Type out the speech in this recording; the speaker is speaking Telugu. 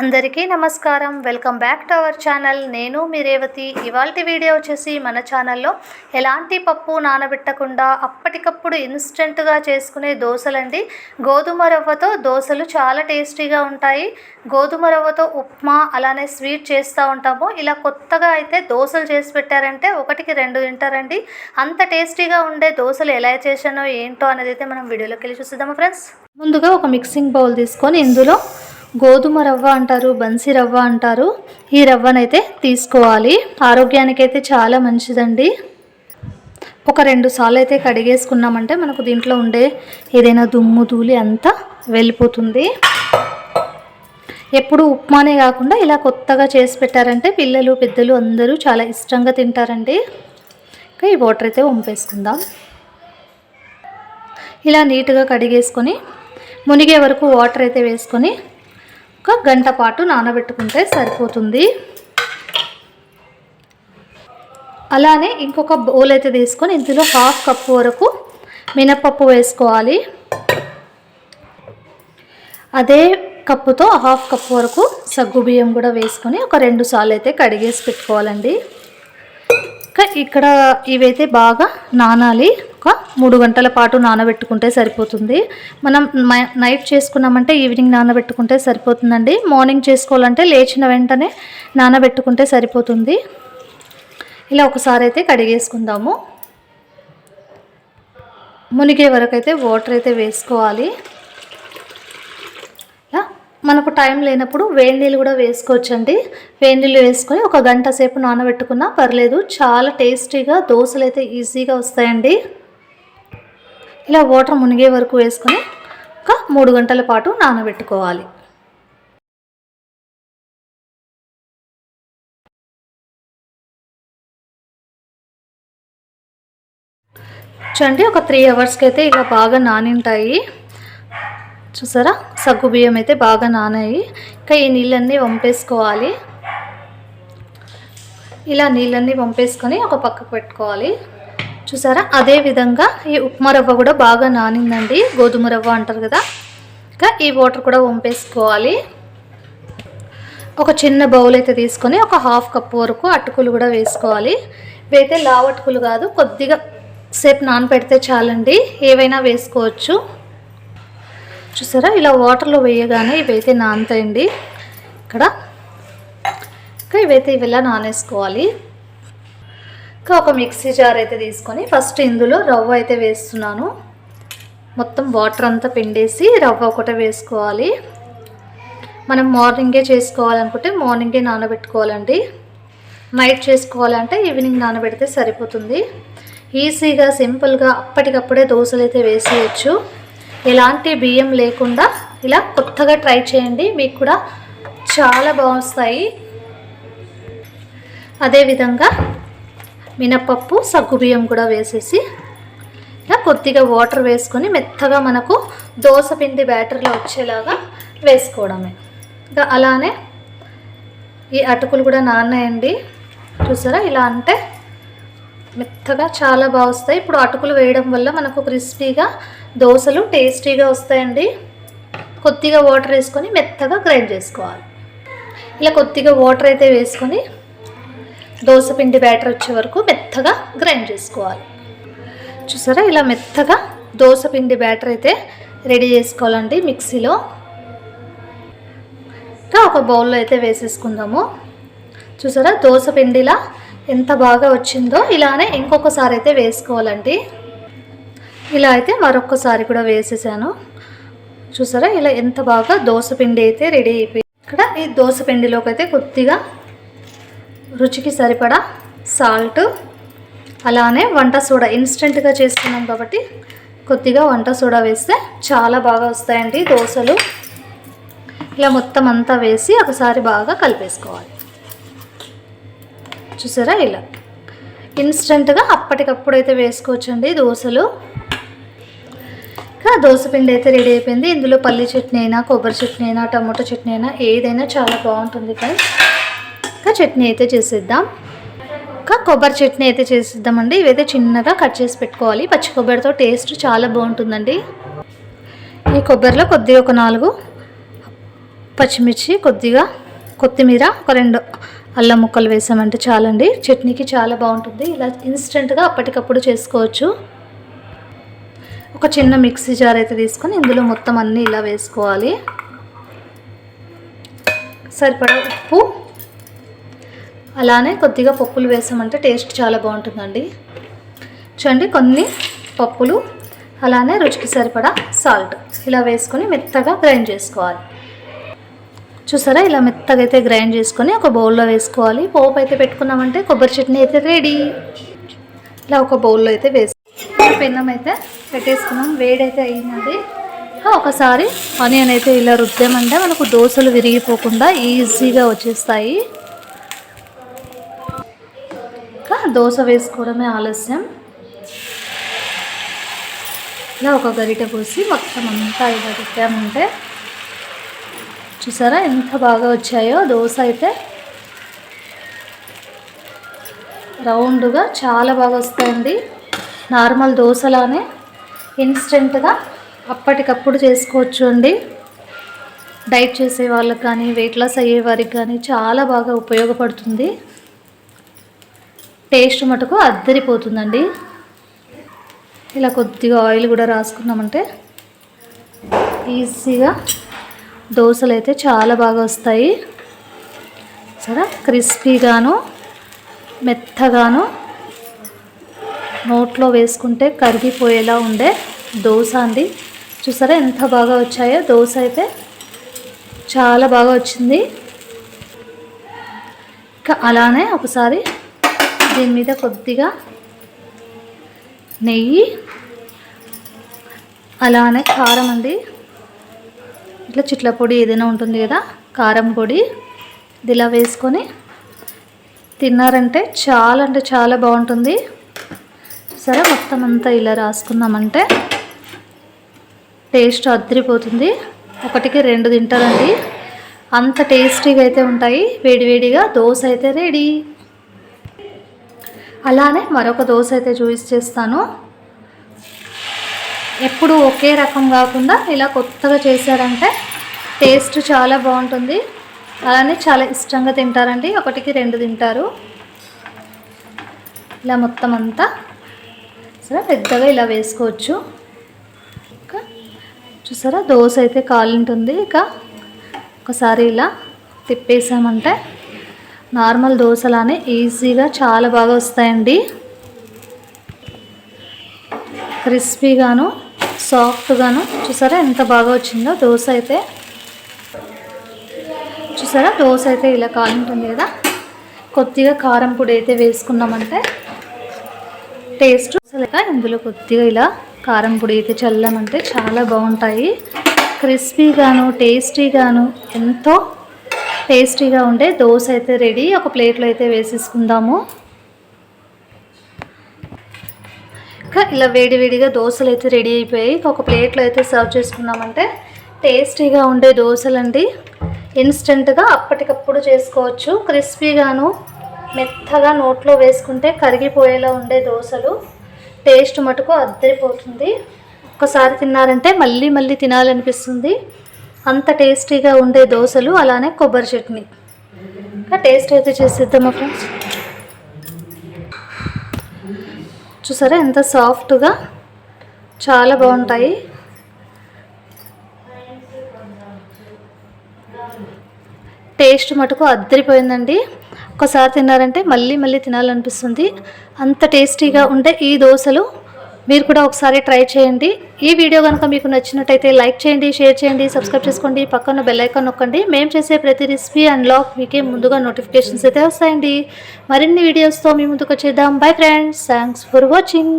అందరికీ నమస్కారం. Welcome back to our channel. నేను మీ రేవతి. ఇవాళ వీడియో వచ్చేసి మన ఛానల్లో ఎలాంటి పప్పు నానబెట్టకుండా అప్పటికప్పుడు ఇన్స్టెంట్గా చేసుకునే దోశలండి. గోధుమ రవ్వతో దోశలు చాలా టేస్టీగా ఉంటాయి. గోధుమ రవ్వతో ఉప్మా అలానే స్వీట్ చేస్తూ ఉంటాము. ఇలా కొత్తగా అయితే దోశలు చేసి పెట్టారంటే ఒకటికి రెండు తింటారండి. అంత టేస్టీగా ఉండే దోశలు ఎలా చేశానో ఏంటో అనేది అయితే మనం వీడియోలోకి వెళ్ళి చూద్దామా ఫ్రెండ్స్. ముందుగా ఒక మిక్సింగ్ బౌల్ తీసుకొని ఇందులో గోధుమ రవ్వ అంటారు బన్సీ రవ్వ అంటారు. ఈ రవ్వనైతే తీసుకోవాలి. ఆరోగ్యానికి అయితే చాలా మంచిదండి. ఒక రెండు సార్లు అయితే కడిగేసుకున్నామంటే మనకు దీంట్లో ఉండే ఏదైనా దుమ్ము ధూళి అంతా వెళ్ళిపోతుంది. ఎప్పుడు ఉప్మానే కాకుండా ఇలా కొత్తగా చేసి పెట్టారంటే పిల్లలు పెద్దలు అందరూ చాలా ఇష్టంగా తింటారండి. ఇంకా ఈ వాటర్ అయితే వంపేసుకుందాం. ఇలా నీట్గా కడిగేసుకొని మునిగే వరకు వాటర్ అయితే వేసుకొని ఒక గంట పాటు నానబెట్టుకుంటే సరిపోతుంది. అలానే ఇంకొక బౌల్ అయితే తీసుకొని ఇందులో హాఫ్ కప్పు వరకు మినపప్పు వేసుకోవాలి. అదే కప్పుతో హాఫ్ కప్ వరకు సగ్గు బియ్యం కూడా వేసుకొని ఒక రెండు సార్లు అయితే కడిగేసి పెట్టుకోవాలండి. ఇంకా ఇక్కడ ఇవైతే బాగా నానాలి. ఒక మూడు గంటల పాటు నానబెట్టుకుంటే సరిపోతుంది. మనం నైట్ చేసుకున్నామంటే ఈవినింగ్ నానబెట్టుకుంటే సరిపోతుందండి. మార్నింగ్ చేసుకోవాలంటే లేచిన వెంటనే నానబెట్టుకుంటే సరిపోతుంది. ఇలా ఒకసారి అయితే కడిగేసుకుందాము. మునిగే వరకు అయితే వాటర్ అయితే వేసుకోవాలి. ఇలా మనకు టైం లేనప్పుడు వేడి నీళ్ళు కూడా వేసుకోవచ్చండి. వేడి నీళ్ళు వేసుకొని ఒక గంట సేపు నానబెట్టుకున్నా పర్లేదు. చాలా టేస్టీగా దోశలు అయితే ఈజీగా వస్తాయండి. ఇలా వాటర్ మునిగే వరకు వేసుకొని ఒక మూడు గంటల పాటు నానబెట్టుకోవాలి. చూడండి ఒక త్రీ అవర్స్కి అయితే ఇలా బాగా నానింటాయి. చూసారా? సగ్గు బియ్యం అయితే బాగా నానాయి. ఇంకా ఈ నీళ్ళన్నీ వంపేసుకోవాలి. ఇలా నీళ్ళన్నీ వంపేసుకొని ఒక పక్కకు పెట్టుకోవాలి. చూసారా? అదే విధంగా ఈ ఉప్మా రవ్వ కూడా బాగా నానిందండి. గోధుమ రవ్వ అంటారు కదా? ఇంకా ఈ వాటర్ కూడా వంపేసుకోవాలి. ఒక చిన్న బౌల్ అయితే తీసుకొని ఒక హాఫ్ కప్ వరకు అటుకులు కూడా వేసుకోవాలి. ఇవైతే లావు అటుకులు కాదు కొద్దిగా సేపు నానపెడితే చాలండి. ఏవైనా వేసుకోవచ్చు. చూసారా? ఇలా వాటర్లో వేయగానే ఇవైతే నానతాయండి. ఇక్కడ. ఇంకా ఇవైతే ఇవిలా నానేసుకోవాలి. ఇంకా ఒక మిక్సీ జార్ అయితే తీసుకొని ఫస్ట్ ఇందులో రవ్వ అయితే వేస్తున్నాను. మొత్తం వాటర్ అంతా పిండేసి రవ్వ ఒకటే వేసుకోవాలి. మనం మార్నింగే చేసుకోవాలనుకుంటే మార్నింగే నానబెట్టుకోవాలండి. నైట్ చేసుకోవాలంటే ఈవినింగ్ నానబెడితే సరిపోతుంది. ఈజీగా సింపుల్గా అప్పటికప్పుడే దోశలు అయితే వేసేయచ్చు. ఎలాంటి బియ్యం లేకుండా ఇలా కొత్తగా ట్రై చేయండి. మీకు కూడా చాలా బాగుస్తాయి అదేవిధంగా మినపప్పు సగ్గుబియ్యం కూడా వేసేసి ఇలా కొద్దిగా వాటర్ వేసుకొని మెత్తగా మనకు దోశ పిండి బ్యాటర్లో వచ్చేలాగా వేసుకోవడమే. ఇంకా అలానే ఈ అటుకులు కూడా నానాయండి చూసారా? ఇలా అంటే మెత్తగా చాలా బాగా వస్తాయి ఇప్పుడు అటుకులు వేయడం వల్ల మనకు క్రిస్పీగా దోశలు టేస్టీగా వస్తాయండి. కొద్దిగా వాటర్ వేసుకొని మెత్తగా గ్రైండ్ చేసుకోవాలి. ఇలా కొద్దిగా వాటర్ అయితే వేసుకొని దోసపిండి బ్యాటర్ వచ్చే వరకు మెత్తగా గ్రైండ్ చేసుకోవాలి. చూసారా? ఇలా మెత్తగా దోసపిండి బ్యాటర్ అయితే రెడీ చేసుకోవాలండి మిక్సీలో. ఇంకా ఒక బౌల్లో అయితే వేసేసుకుందాము. చూసారా? దోసపిండిలా ఎంత బాగా వచ్చిందో ఇలానే ఇంకొకసారి అయితే వేసుకోవాలండి. ఇలా అయితే మరొకసారి కూడా వేసేసాను. చూసారా? ఇలా ఎంత బాగా దోసపిండి అయితే రెడీ అయిపోయింది. ఇక్కడ ఈ దోసపిండిలోకి అయితే కొద్దిగా రుచికి సరిపడా సాల్ట్ అలానే వంట సోడా. ఇన్స్టెంట్గా చేసుకున్నాం కాబట్టి కొద్దిగా వంట సోడా వేస్తే చాలా బాగా వస్తాయండి దోశలు. ఇలా మొత్తం అంతా వేసి ఒకసారి బాగా కలిపేసుకోవాలి. చూసారా ఇలా? ఇన్స్టెంట్గా అప్పటికప్పుడు అయితే వేసుకోవచ్చండి దోశలు. ఇంకా దోశపిండి అయితే రెడీ అయిపోయింది. ఇందులో పల్లి చట్నీ అయినా కొబ్బరి చట్నీ అయినా టమాటో చట్నీ అయినా ఏదైనా చాలా బాగుంటుంది ఫ్రెండ్స్ ఇంకా చట్నీ అయితే చేసేద్దాం. ఇంకా కొబ్బరి చట్నీ అయితే చేసేద్దామండి. ఇవైతే చిన్నగా కట్ చేసి పెట్టుకోవాలి. పచ్చి కొబ్బరితో టేస్ట్ చాలా బాగుంటుందండి. ఈ కొబ్బరిలో కొద్దిగా ఒక నాలుగు పచ్చిమిర్చి కొద్దిగా కొత్తిమీర ఒక రెండు అల్లం ముక్కలు వేసామంటే చాలండి. చట్నీకి చాలా బాగుంటుంది. ఇలా ఇన్స్టెంట్గా అప్పటికప్పుడు చేసుకోవచ్చు. ఒక చిన్న మిక్సీ జార్ అయితే తీసుకొని ఇందులో మొత్తం అన్నీ ఇలా వేసుకోవాలి. సరిపడా ఉప్పు అలానే కొద్దిగా పప్పులు వేసామంటే టేస్ట్ చాలా బాగుంటుందండి. చూడండి కొన్ని పప్పులు అలానే రుచికి సరిపడా సాల్ట్. ఇలా వేసుకొని మెత్తగా గ్రైండ్ చేసుకోవాలి. చూసారా ఇలా మెత్తగా అయితే గ్రైండ్ చేసుకొని ఒక బౌల్లో వేసుకోవాలి. పోపు అయితే పెట్టుకున్నామంటే కొబ్బరి చట్నీ అయితే రెడీ. ఇలా ఒక బౌల్లో అయితే వేసి పెన్నం అయితే పెట్టేసుకున్నాం. వేడైతే అయిందండి. ఒకసారి ఆనియన్ అయితే ఇలా రుద్దామంటే మనకు దోశలు విరిగిపోకుండా ఈజీగా వచ్చేస్తాయి. దోశ వేసుకోవడమే ఆలస్యం. ఇలా ఒక గరిటె పోసి మొత్తం అంతా ఇలా పెట్టామంటే చూసారా ఎంత బాగా వచ్చాయో? దోశ అయితే రౌండ్గా చాలా బాగా వస్తాయండి. నార్మల్ దోశలానే ఇన్స్టెంట్గా అప్పటికప్పుడు చేసుకోవచ్చు అండి. డైట్ చేసే వాళ్ళకి కానీ వెయిట్ లాస్ అయ్యే వారికి కానీ చాలా బాగా ఉపయోగపడుతుంది. టేస్ట్ మటుకు అద్దరిపోతుందండి. ఇలా కొద్దిగా ఆయిల్ కూడా రాసుకున్నామంటే ఈజీగా దోశలు అయితే చాలా బాగా వస్తాయి. సరే క్రిస్పీగాను మెత్తగాను నోట్లో వేసుకుంటే కరిగిపోయేలా ఉండే దోశ అండి. చూసారా ఎంత బాగా వచ్చాయో? దోశ అయితే చాలా బాగా వచ్చింది. ఇంకా అలానే ఒకసారి దీని మీద కొద్దిగా నెయ్యి అలానే కారం అండి. ఇట్లా చిట్ల పొడి ఏదైనా ఉంటుంది కదా కారం పొడి. ఇది ఇలా వేసుకొని తిన్నారంటే చాలా అంటే చాలా బాగుంటుంది. సరే మొత్తం అంతా ఇలా రాసుకున్నామంటే టేస్ట్ అద్దరిపోతుంది ఒకటికి రెండు తింటారండి. అంత టేస్టీగా అయితే ఉంటాయి. వేడివేడిగా దోశ అయితే రెడీ. అలానే మరొక దోశ అయితే చూపిస్తాను ఎప్పుడు ఒకే రకం కాకుండా ఇలా కొత్తగా చేశారంటే టేస్ట్ చాలా బాగుంటుంది. అలానే చాలా ఇష్టంగా తింటారండి. ఒకటికి రెండు తింటారు. ఇలా మొత్తం అంతా సరే పెద్దగా ఇలా వేసుకోవచ్చు. ఇంకా చూసారా? దోశ అయితే కాలింటుంది. ఇక ఒకసారి ఇలా తిప్పేసామంటే నార్మల్ దోశలానే ఈజీగా చాలా బాగా వస్తాయండి. క్రిస్పీగాను సాఫ్ట్గాను చూసారా ఎంత బాగా వచ్చిందో దోశ అయితే. చూసారా దోశ అయితే ఇలా కాలుంటుంది కదా. కొద్దిగా కారం పొడి అయితే వేసుకున్నామంటే టేస్ట్ లేక ఇందులో కొద్దిగా ఇలా కారం పొడి అయితే చల్లామంటే చాలా బాగుంటాయి. క్రిస్పీగాను టేస్టీగాను ఎంతో టేస్టీగా ఉండే దోశ అయితే రెడీ. ఒక ప్లేట్లో అయితే వేసేసుకుందాము. ఇంకా ఇలా వేడివేడిగా దోశలు అయితే రెడీ అయిపోయాయి. ఒక ప్లేట్లో అయితే సర్వ్ చేసుకున్నామంటే టేస్టీగా ఉండే దోశలండి. ఇన్స్టెంట్గా అప్పటికప్పుడు చేసుకోవచ్చు. క్రిస్పీగాను మెత్తగా నోట్లో వేసుకుంటే కరిగిపోయేలా ఉండే దోశలు. టేస్ట్ మటుకు అద్దరిపోతుంది. ఒక్కసారి తిన్నారంటే మళ్ళీ మళ్ళీ తినాలనిపిస్తుంది. అంత టేస్టీగా ఉండే దోశలు అలానే కొబ్బరి చట్నీ. ఇంకా టేస్ట్ అయితే చేసేద్దామా ఫ్రెండ్స్. చూసారా ఎంత సాఫ్ట్గా? చాలా బాగుంటాయి. టేస్ట్ మటుకు అద్దరిపోయిందండి. ఒకసారి తిన్నారంటే మళ్ళీ మళ్ళీ తినాలనిపిస్తుంది. అంత టేస్టీగా ఉండే ఈ దోశలు మీరు కూడా ఒకసారి ట్రై చేయండి. ఈ వీడియో కనుక మీకు నచ్చినట్టయితే లైక్ చేయండి షేర్ చేయండి సబ్స్క్రైబ్ చేసుకోండి. పక్కన బెల్ ఐకాన్ నొక్కండి. మేము చేసే ప్రతి రెసిపీ అండ్ లాక్ మీకే ముందుగా నోటిఫికేషన్స్ అయితే వస్తాయండి. మరిన్ని వీడియోస్తో మీ ముందుకు వచ్చేద్దాం. Bye friends thanks for watching